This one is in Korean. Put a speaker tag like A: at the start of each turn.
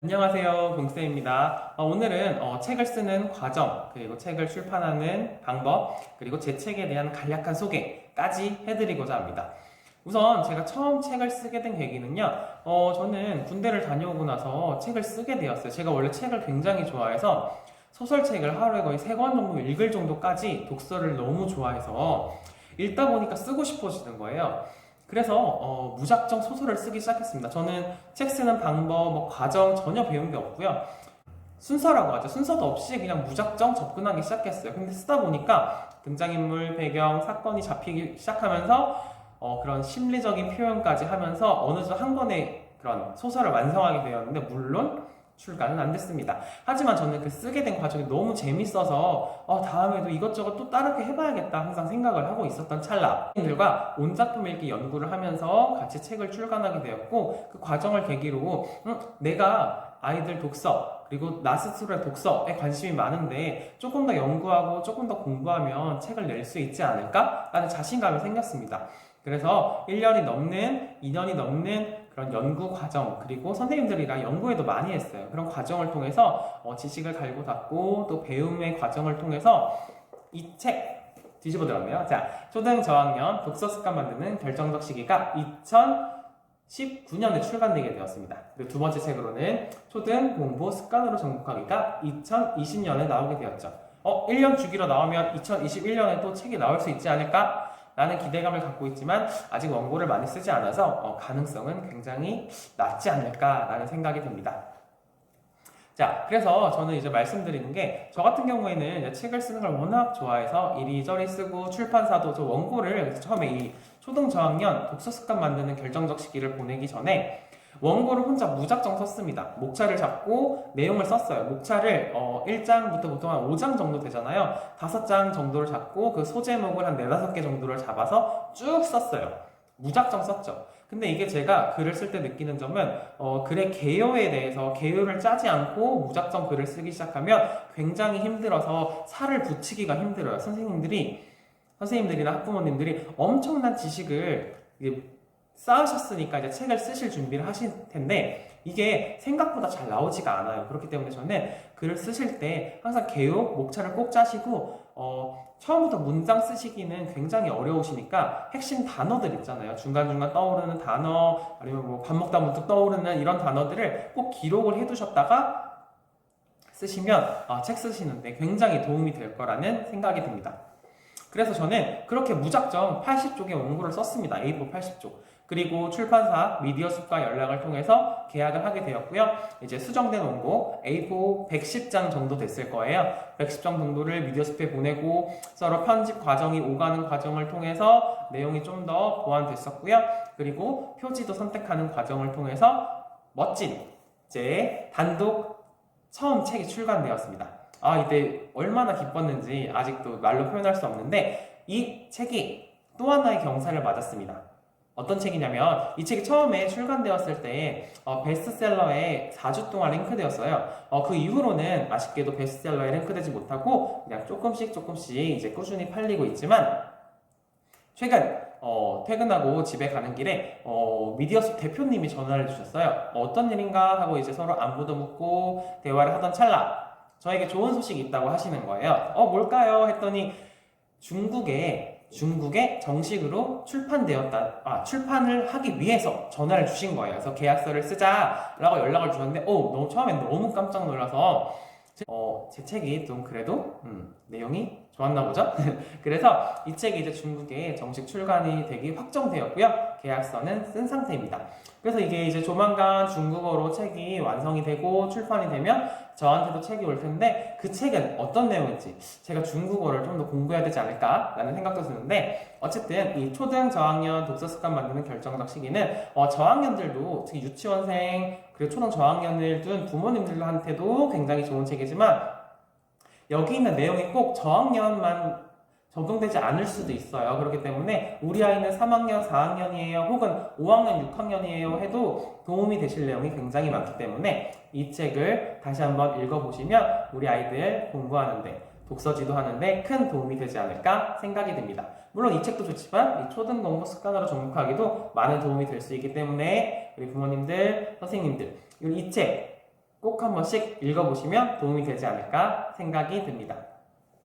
A: 안녕하세요, 동쌤입니다. 어, 오늘은 어, 책을 쓰는 과정, 그리고 책을 출판하는 방법, 그리고 제 책에 대한 간략한 소개까지 해드리고자 합니다. 우선 제가 처음 책을 쓰게 된 계기는요, 어, 저는 군대를 다녀오고 나서 책을 쓰게 되었어요. 제가 원래 책을 굉장히 좋아해서 소설책을 하루에 거의 세 권 정도 읽을 정도까지 독서를 너무 좋아해서 읽다 보니까 쓰고 싶어지는 거예요. 그래서 어, 무작정 소설을 쓰기 시작했습니다. 저는 책 쓰는 방법, 뭐 과정 전혀 배운 게 없고요. 순서라고 하죠. 순서도 없이 그냥 무작정 접근하기 시작했어요. 근데 쓰다 보니까 등장인물, 배경, 사건이 잡히기 시작하면서 어, 그런 심리적인 표현까지 하면서 어느 정도 한 권의 그런 소설을 완성하게 되었는데 물론 출간은 안 됐습니다. 하지만 저는 그 쓰게 된 과정이 너무 재밌어서 어, 다음에도 이것저것 또 다르게 해봐야겠다 항상 생각을 하고 있었던 찰나 들과 온 작품 읽기 연구를 하면서 같이 책을 출간하게 되었고 그 과정을 계기로 음, 내가 아이들 독서 그리고 나 스스로의 독서에 관심이 많은데 조금 더 연구하고 조금 더 공부하면 책을 낼 수 있지 않을까라는 자신감이 생겼습니다. 그래서 1년이 넘는 2년이 넘는 그런 연구 과정 그리고 선생님들이랑 연구회도 많이 했어요. 그런 과정을 통해서 어, 지식을 갈고 닦고 또 배움의 과정을 통해서 이 책 뒤집어 들었네요. 자, 초등 저학년 독서 습관 만드는 결정적 시기가 2019년에 출간되게 되었습니다. 그리고 두 번째 책으로는 초등 공부 습관으로 정복하기가 2020년에 나오게 되었죠. 어, 1년 주기로 나오면 2021년에 또 책이 나올 수 있지 않을까? 라는 기대감을 갖고 있지만 아직 원고를 많이 쓰지 않아서 어, 가능성은 굉장히 낮지 않을까라는 생각이 듭니다. 자, 그래서 저는 이제 말씀드리는 게 저 같은 경우에는 책을 쓰는 걸 워낙 좋아해서 이리저리 쓰고 출판사도 저 원고를 처음에 이 초등 저학년 독서 습관 만드는 결정적 시기를 보내기 전에 원고를 혼자 무작정 썼습니다. 목차를 잡고 내용을 썼어요. 목차를 어, 1장부터 보통 한 5장 정도 되잖아요. 5장 정도를 잡고 그 소제목을 한 4, 5개 정도를 잡아서 쭉 썼어요. 무작정 썼죠. 근데 이게 제가 글을 쓸 때 느끼는 점은 어, 글의 개요에 대해서 개요를 짜지 않고 무작정 글을 쓰기 시작하면 굉장히 힘들어서 살을 붙이기가 힘들어요. 선생님들이 선생님들이나 학부모님들이 엄청난 지식을 쌓으셨으니까 이제 책을 쓰실 준비를 하실 텐데 이게 생각보다 잘 나오지가 않아요. 그렇기 때문에 저는 글을 쓰실 때 항상 개요, 목차를 꼭 짜시고 어, 처음부터 문장 쓰시기는 굉장히 어려우시니까 핵심 단어들 있잖아요. 중간중간 떠오르는 단어 아니면 뭐 밥 먹다 문득 떠오르는 이런 단어들을 꼭 기록을 해두셨다가 쓰시면 어, 책 쓰시는데 굉장히 도움이 될 거라는 생각이 듭니다. 그래서 저는 그렇게 무작정 80쪽의 원고를 썼습니다. A4 80쪽. 그리고 출판사 미디어숲과 연락을 통해서 계약을 하게 되었고요. 이제 수정된 원고 A4 110장 정도 됐을 거예요. 110장 정도를 미디어숲에 보내고 서로 편집 과정이 오가는 과정을 통해서 내용이 좀 더 보완됐었고요. 그리고 표지도 선택하는 과정을 통해서 멋진 제 단독 처음 책이 출간되었습니다. 아, 이때 얼마나 기뻤는지 아직도 말로 표현할 수 없는데 이 책이 또 하나의 경사를 맞았습니다. 어떤 책이냐면 이 책이 처음에 출간되었을 때 어, 베스트셀러에 4주 동안 랭크되었어요. 어, 그 이후로는 아쉽게도 베스트셀러에 랭크되지 못하고 그냥 조금씩 조금씩 이제 꾸준히 팔리고 있지만 최근 어, 퇴근하고 집에 가는 길에 어, 미디어숲 대표님이 전화를 주셨어요. 어, 어떤 일인가 하고 이제 서로 안부도 묻고 대화를 하던 찰나 저에게 좋은 소식이 있다고 하시는 거예요. 어 뭘까요? 했더니 중국에 중국에 정식으로 출판되었다. 아, 출판을 하기 위해서 전화를 주신 거예요. 그래서 계약서를 쓰자라고 연락을 주셨는데, 어, 너무 처음엔 너무 깜짝 놀라서, 제, 어, 제 책이 좀 그래도, 음, 내용이 좋았나 보죠? 그래서 이 책이 이제 중국에 정식 출간이 되기 확정되었고요. 계약서는 쓴 상태입니다. 그래서 이게 이제 조만간 중국어로 책이 완성이 되고 출판이 되면 저한테도 책이 올 텐데 그 책은 어떤 내용인지 제가 중국어를 좀 더 공부해야 되지 않을까라는 생각도 드는데 어쨌든 이 초등 저학년 독서 습관 만드는 결정적 시기는 어, 저학년들도 특히 유치원생 그리고 초등 저학년을 둔 부모님들한테도 굉장히 좋은 책이지만 여기 있는 내용이 꼭 저학년만 적용되지 않을 수도 있어요. 그렇기 때문에 우리 아이는 3학년, 4학년이에요. 혹은 5학년, 6학년이에요. 해도 도움이 되실 내용이 굉장히 많기 때문에 이 책을 다시 한번 읽어보시면 우리 아이들 공부하는데 독서 지도 하는데 큰 도움이 되지 않을까 생각이 듭니다. 물론 이 책도 좋지만 이 초등 공부 습관으로 정복하기도 많은 도움이 될 수 있기 때문에 우리 부모님들, 선생님들 이 책 꼭 한 번씩 읽어보시면 도움이 되지 않을까 생각이 듭니다.